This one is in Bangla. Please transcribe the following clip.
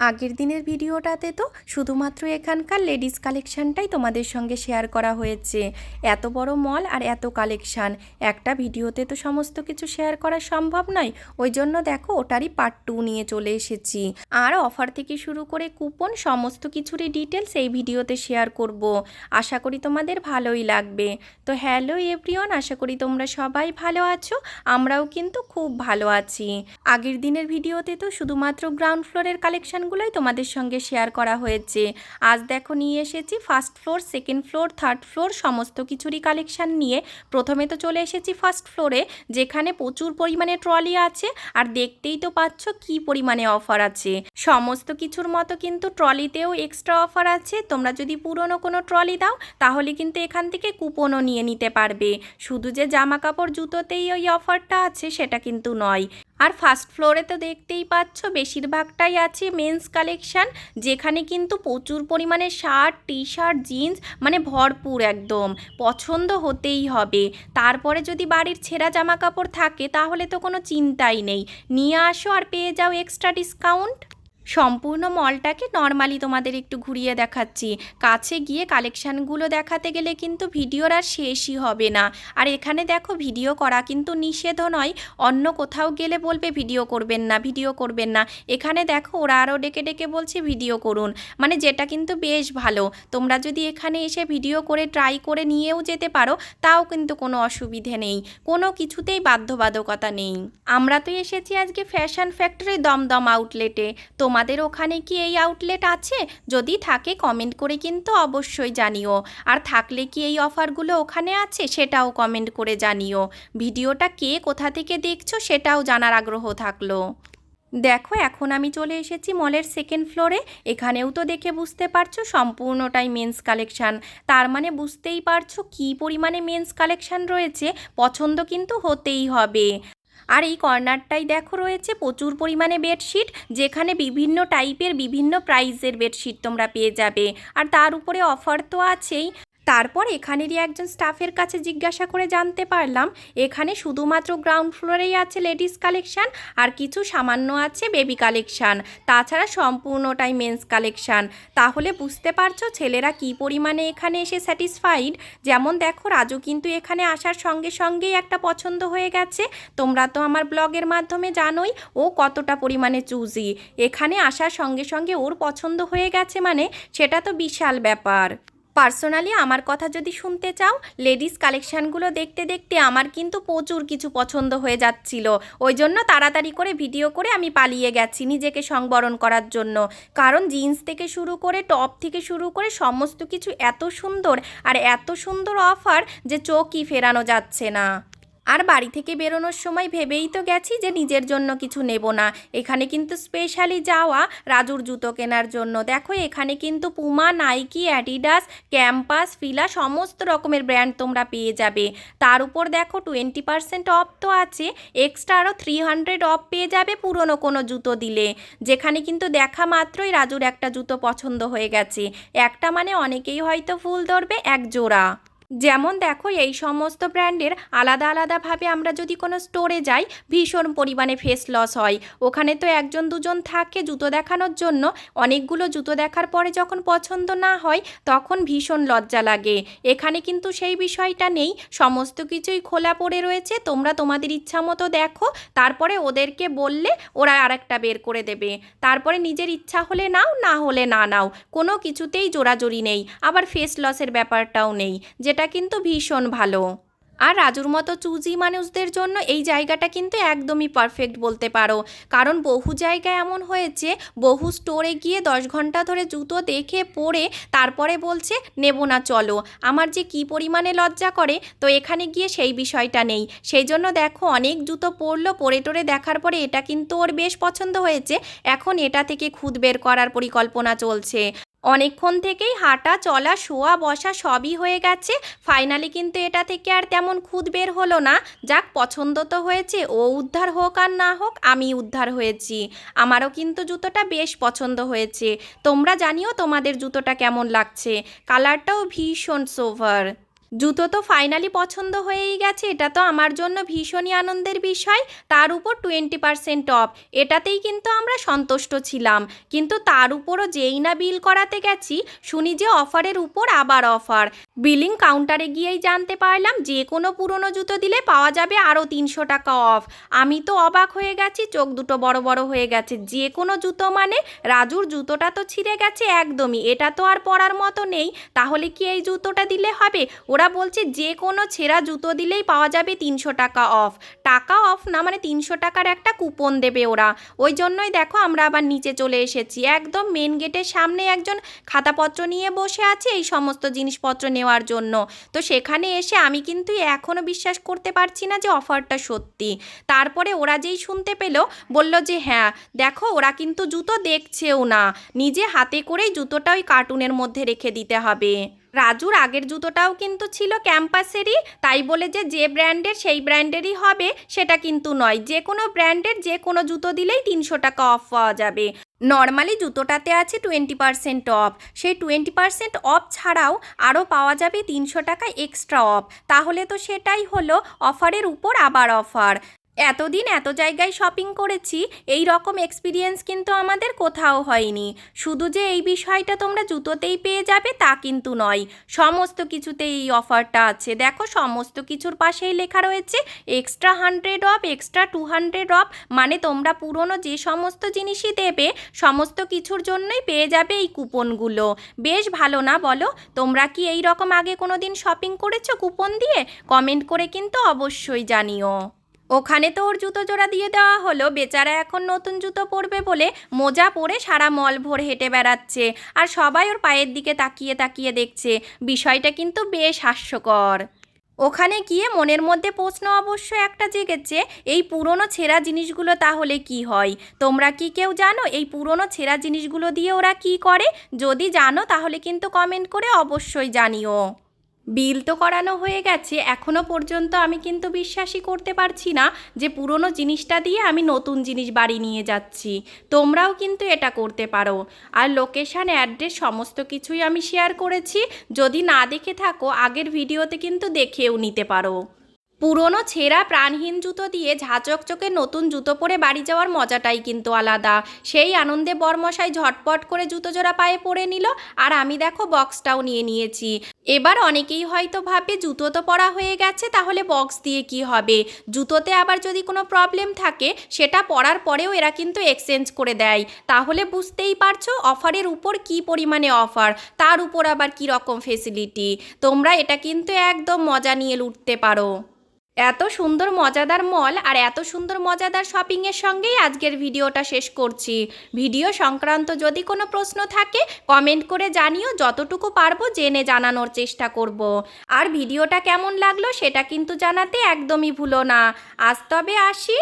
আগের দিনের ভিডিওটাতে তো শুধুমাত্র এখানকার লেডিস কালেকশানটাই তোমাদের সঙ্গে শেয়ার করা হয়েছে। এত বড় মল আর এত কালেকশান। একটা ভিডিওতে তো সমস্ত কিছু শেয়ার করা সম্ভব নয়। ওই জন্য দেখো, ওটারই পার্ট টু নিয়ে চলে এসেছি। আর অফার থেকে শুরু করে কুপন সমস্ত কিছুরই ডিটেলস এই ভিডিওতে শেয়ার করব। আশা করি তোমাদের ভালোই লাগবে। তো হ্যালো এভরিওয়ান আশা করি তোমরা সবাই ভালো আছো। আমরাও কিন্তু খুব ভালো আছি। আগের দিনের ভিডিওতে তো শুধুমাত্র গ্রাউন্ড ফ্লোরের কালেকশানগুলোই তোমাদের সঙ্গে শেয়ার করা হয়েছে। আজ দেখো নিয়ে এসেছি first floor second floor third floor সমস্ত কিছুরই কালেকশান নিয়ে। প্রথমে তো চলে এসেছি ফার্স্ট ফ্লোরে যেখানে প্রচুর পরিমাণে ট্রলি আছে। আর দেখতেই তো পাচ্ছ কি পরিমাণে অফার আছে। সমস্ত কিছুর মতো কিন্তু ট্রলিতেও এক্সট্রা অফার আছে। তোমরা যদি পুরনো কোনো ট্রলি দাও, তাহলে কিন্তু এখান থেকে কুপনও নিয়ে নিতে পারবে। শুধু যে জামা কাপড় জুতোতেই ওই অফারটা আছে, সেটা কিন্তু নয়। আর ফার্স্ট ফ্লোরে তো দেখতেই পাচ্ছ বেশিরভাগটাই আছে মেন্স কালেকশান, যেখানে কিন্তু প্রচুর পরিমাণে শার্ট টি শার্ট জিন্স মানে ভরপুর একদম, পছন্দ হতেই হবে। তারপরে যদি বাড়ির ছেঁড়া জামা কাপড় থাকে, তাহলে তো কোনো চিন্তাই নেই। নিয়ে আসো আর পেয়ে যাও এক্সট্রা ডিসকাউন্ট সম্পূর্ণ মলটাকে নর্মালি তোমাদের একটু ঘুরিয়ে দেখাচ্ছি। কাছে গিয়ে কালেকশানগুলো দেখাতে গেলে কিন্তু ভিডিওর আর শেষই হবে না। আর এখানে দেখো ভিডিও করা কিন্তু নিষেধও নয়, অন্য কোথাও গেলে বলবে ভিডিও করবেন না ভিডিও করবেন না। এখানে দেখো ওরা আরও ডেকে ডেকে বলছে ভিডিও করুন। মানে যেটা কিন্তু বেশ ভালো। তোমরা যদি এখানে এসে ভিডিও করে ট্রাই করে নিয়েও যেতে পারো, তাও কিন্তু কোনো অসুবিধে নেই। কোনো কিছুতেই বাধ্যবাধকতা নেই। আমরা তো এসেছি আজকে ফ্যাশন ফ্যাক্টরি দমদম আউটলেটে তোমাদের ওখানে কি এই আউটলেট আছে? যদি থাকে কমেন্ট করে কিন্তু অবশ্যই জানিও। আর থাকলে কি এই অফারগুলো ওখানে আছে? সেটাও কমেন্ট করে জানিও। ভিডিওটা কে কোথা থেকে দেখছ সেটাও জানার আগ্রহ থাকল। দেখো, এখন আমি চলে এসেছি মলের সেকেন্ড ফ্লোরে এখানেও তো দেখে বুঝতে পারছ সম্পূর্ণটাই মেন্স কালেকশান তার মানে বুঝতেই পারছ কী পরিমাণে মেন্স কালেকশান রয়েছে? পছন্দ কিন্তু হতেই হবে। আর এই কর্নারটাই দেখো রয়েছে, প্রচুর পরিমাণে বেডশিট যেখানে বিভিন্ন টাইপের বিভিন্ন প্রাইসের বেডশিট তোমরা পেয়ে যাবে। আর তার উপরে অফার তো আছেই। তারপর এখানেরই একজন স্টাফের কাছে জিজ্ঞাসা করে জানতে পারলাম, এখানে শুধুমাত্র গ্রাউন্ড ফ্লোরেই আছে লেডিস কালেকশান আর কিছু সামান্য আছে বেবি কালেকশান তাছাড়া সম্পূর্ণটাই মেন্স কালেকশান তাহলে বুঝতে পারছ ছেলেরা কি পরিমাণে এখানে এসে স্যাটিসফাইড যেমন দেখো, রাজু কিন্তু এখানে আসার সঙ্গে সঙ্গেই একটা পছন্দ হয়ে গেছে। তোমরা তো আমার ব্লগের মাধ্যমে জানোই, ও কতটা পরিমাণে চুজি এখানে আসার সঙ্গে সঙ্গে ওর পছন্দ হয়ে গেছে মানে সেটা তো বিশাল ব্যাপার। পার্সোনালি আমার কথা যদি শুনতে চাও, লেডিস কালেকশানগুলো দেখতে দেখতে আমার কিন্তু প্রচুর কিছু পছন্দ হয়ে যাচ্ছিল। ওই জন্য তাড়াতাড়ি করে ভিডিও করে আমি পালিয়ে গেছি নিজেকে সংবরণ করার জন্য। কারণ জিন্স থেকে শুরু করে টপ থেকে শুরু করে সমস্ত কিছু এত সুন্দর আর এত সুন্দর অফার যে চোখই ফেরানো যাচ্ছে না। আর বাড়ি থেকে বেরোনোর সময় ভেবেই তো গেছি যে নিজের জন্য কিছু নেব না। এখানে কিন্তু স্পেশালি যাওয়া, রাজুর জুতো কেনার জন্য। দেখো, এখানে কিন্তু Puma Nike Adidas Campus Fila সমস্ত রকমের ব্র্যান্ড তোমরা পেয়ে যাবে। তার উপর দেখো টোয়েন্টি পার্সেন্ট অফ তো আছে। এক্সট্রা আরও থ্রি হান্ড্রেড অফ পেয়ে যাবে পুরনো কোনো জুতো দিলে। যেখানে কিন্তু দেখা মাত্রই রাজুর একটা জুতো পছন্দ হয়ে গেছে। একটা মানে অনেকেই হয়তো ফুল ধরবে, এক জোড়া। যেমন দেখো, এই সমস্ত ব্র্যান্ডের আলাদা আলাদাভাবে আমরা যদি কোনো স্টোরে যাই, ভীষণ পরিমাণে ফেস লস হয়। ওখানে তো একজন, দুজন থাকে জুতো দেখানোর জন্য। অনেকগুলো জুতো দেখার পরে যখন পছন্দ না হয়, তখন ভীষণ লজ্জা লাগে। এখানে কিন্তু সেই বিষয়টা নেই। সমস্ত কিছুই খোলা পড়ে রয়েছে। তোমরা তোমাদের ইচ্ছা মতো দেখো। তারপরে ওদেরকে বললে ওরা আরেকটা বের করে দেবে। তারপরে নিজের ইচ্ছা হলে নাও, না হলে না নাও। কোনো কিছুতেই জোরাজোরি নেই। আবার ফেস লসের ব্যাপারটাও নেই। যে যেটা কিন্তু ভীষণ ভালো। আর রাজুর মতো চুজি মানুষদের জন্য এই জায়গাটা কিন্তু একদমই পারফেক্ট বলতে পারো। কারণ বহু জায়গায় এমন হয়েছে, বহু স্টোরে গিয়ে দশ ঘণ্টা ধরে জুতো দেখে, পরে তারপরে বলছে, নেব না, চলো। আমার যে কি পরিমাণে লজ্জা করে, তো এখানে গিয়ে সেই বিষয়টা নেই। সেই জন্য দেখো, অনেক জুতো পরলো, পরে টোরে দেখার পরে এটা কিন্তু ওর বেশ পছন্দ হয়েছে। এখন এটা থেকে খুদ বের করার পরিকল্পনা চলছে। অনেকক্ষণ থেকেই হাঁটা, চলা, শোয়া, বসা সবই হয়ে গেছে। ফাইনালি কিন্তু এটা থেকে আর তেমন খুদ বের হলো না। যাক, পছন্দ তো হয়েছে, ও উদ্ধার হোক আর না হোক, আমি উদ্ধার হয়েছি। আমারও কিন্তু জুতোটা বেশ পছন্দ হয়েছে। তোমরা জানিও তোমাদের জুতোটা কেমন লাগছে। কালারটাও ভীষণ সোভার জুতো তো ফাইনালি পছন্দ হয়েই গেছে, এটা তো আমার জন্য ভীষণই আনন্দের বিষয়, তার উপর টোয়েন্টি পার্সেন্ট অফ এটাতেই কিন্তু আমরা সন্তুষ্ট ছিলাম, কিন্তু তার উপরও যেই না বিল করাতে গেছি, শুনি যে অফারের উপর আবার অফার। বিলিং কাউন্টারে গিয়েই জানতে পারলাম, যে কোনো পুরনো জুতো দিলে পাওয়া যাবে আরও তিনশো টাকা অফ আমি তো অবাক হয়ে গেছি, চোখ দুটো বড় বড় হয়ে গেছে। যে কোনো জুতো মানে রাজুর জুতোটা তো ছিঁড়ে গেছে একদমই, এটা তো আর পরার মতো নেই, তাহলে কি এই জুতোটা দিলে হবে? ওরা বলছে যে কোনো ছেঁড়া জুতো দিলেই পাওয়া যাবে তিনশো টাকা অফ। টাকা অফ না মানে তিনশো টাকার একটা কুপন দেবে ওরা। ওই জন্যই দেখো আমরা আবার নিচে চলে এসেছি। একদম মেন গেটের সামনে একজন খাতাপত্র নিয়ে বসে আছে এই সমস্ত জিনিসপত্র নেওয়ার জন্য। তো সেখানে এসে আমি কিন্তু এখনও বিশ্বাস করতে পারছি না যে অফারটা সত্যি। তারপরে ওরা যেই শুনতে পেল, বলল যে হ্যাঁ দেখো ওরা কিন্তু জুতো দেখছেও না। নিজে হাতে করেই জুতোটা ওই কার্টুনের মধ্যে রেখে দিতে হবে। রাজুর আগের জুতোটাও কিন্তু ছিল ক্যাম্পাসেরই, তাই বলে যে যে ব্র্যান্ডের সেই ব্র্যান্ডেরই হবে, সেটা কিন্তু নয়। যে কোনো ব্র্যান্ডের যে কোনো জুতো দিলেই তিনশো টাকা অফ পাওয়া যাবে। নর্মালি জুতোটাতে আছে টোয়েন্টি পার্সেন্ট অফ। সেই টোয়েন্টি পার্সেন্ট অফ ছাড়াও আরও পাওয়া যাবে তিনশো টাকা এক্সট্রা অফ। তাহলে তো সেটাই হলো অফারের উপর আবার অফার। এতদিন এত জায়গায় শপিং করেছি, এই রকম এক্সপিরিয়েন্স কিন্তু আমাদের কোথাও হয়নি। শুধু যে এই বিষয়টা তোমরা জুতোতেই পেয়ে যাবে তা কিন্তু নয়। সমস্ত কিছুতেই এই অফারটা আছে। দেখো, সমস্ত কিছুর পাশেই লেখা রয়েছে extra hundred off extra two hundred off মানে তোমরা পুরনো যে সমস্ত জিনিসই দেবে, সমস্ত কিছুর জন্যই পেয়ে যাবে এই কুপনগুলো। বেশ ভালো না বলো? তোমরা কি এই রকম আগে কোনো দিন শপিং করেছ কুপন দিয়ে? কমেন্ট করে কিন্তু অবশ্যই জানিও। ওখানে তো ওর জুতো জোড়া দিয়ে দেওয়া হলো, বেচারা এখন নতুন জুতো পরবে বলে মোজা পরে সারা মল ভোর হেঁটে বেড়াচ্ছে আর সবাই ওর পায়ের দিকে তাকিয়ে তাকিয়ে দেখছে। বিষয়টা কিন্তু বেশ হাস্যকর। ওখানে গিয়ে মনের মধ্যে প্রশ্ন অবশ্য একটা জেগেছে, এই পুরনো ছেঁড়া জিনিসগুলো তাহলে কি হয়? তোমরা কি কেউ জানো এই পুরনো ছেঁড়া জিনিসগুলো দিয়ে ওরা কি করে? যদি জানো তাহলে কিন্তু কমেন্ট করে অবশ্যই জানিও। বিল তো করানো হয়ে গেছে এখনও পর্যন্ত আমি কিন্তু বিশ্বাসই করতে পারছি না যে পুরনো জিনিসটা দিয়ে আমি নতুন জিনিস বাড়ি নিয়ে যাচ্ছি। তোমরাও কিন্তু এটা করতে পারো। আর লোকেশান, অ্যাড্রেস সমস্ত কিছুই আমি শেয়ার করেছি। যদি না দেখে থাকো, আগের ভিডিওতে কিন্তু দেখেও নিতে পারো। পুরনো ছেঁড়া প্রাণহীন জুতো দিয়ে ঝাঁচকচকে নতুন জুতো পরে বাড়ি যাওয়ার মজাটাই কিন্তু আলাদা। সেই আনন্দে বরমশাই ঝটপট করে জুতো জোড়া পায়ে পরে নিল, আর আমি দেখো বক্সটাও নিয়ে নিয়েছি। এবার অনেকেই হয়তো ভাবে জুতো তো পরা হয়ে গেছে, তাহলে বক্স দিয়ে কি হবে? জুতোতে আবার যদি কোনো প্রবলেম থাকে, সেটা পরার পরেও এরা কিন্তু এক্সচেঞ্জ করে দেয়। তাহলে বুঝতেই পারছ অফারের উপর কি পরিমাণে অফার, তার উপর আবার কি রকম ফেসিলিটি তোমরা এটা কিন্তু একদম মজা নিয়ে লুটতে পারো। এত সুন্দর মজাদার মল আর এত সুন্দর মজাদার শপিংয়ের সঙ্গেই আজকের ভিডিওটা শেষ করছি। ভিডিও সংক্রান্ত যদি কোনো প্রশ্ন থাকে কমেন্ট করে জানিও, যতটুকু পারব জেনে জানানোর চেষ্টা করব। আর ভিডিওটা কেমন লাগল সেটা কিন্তু জানাতে একদমই ভুলো না। আজ তবে আসি।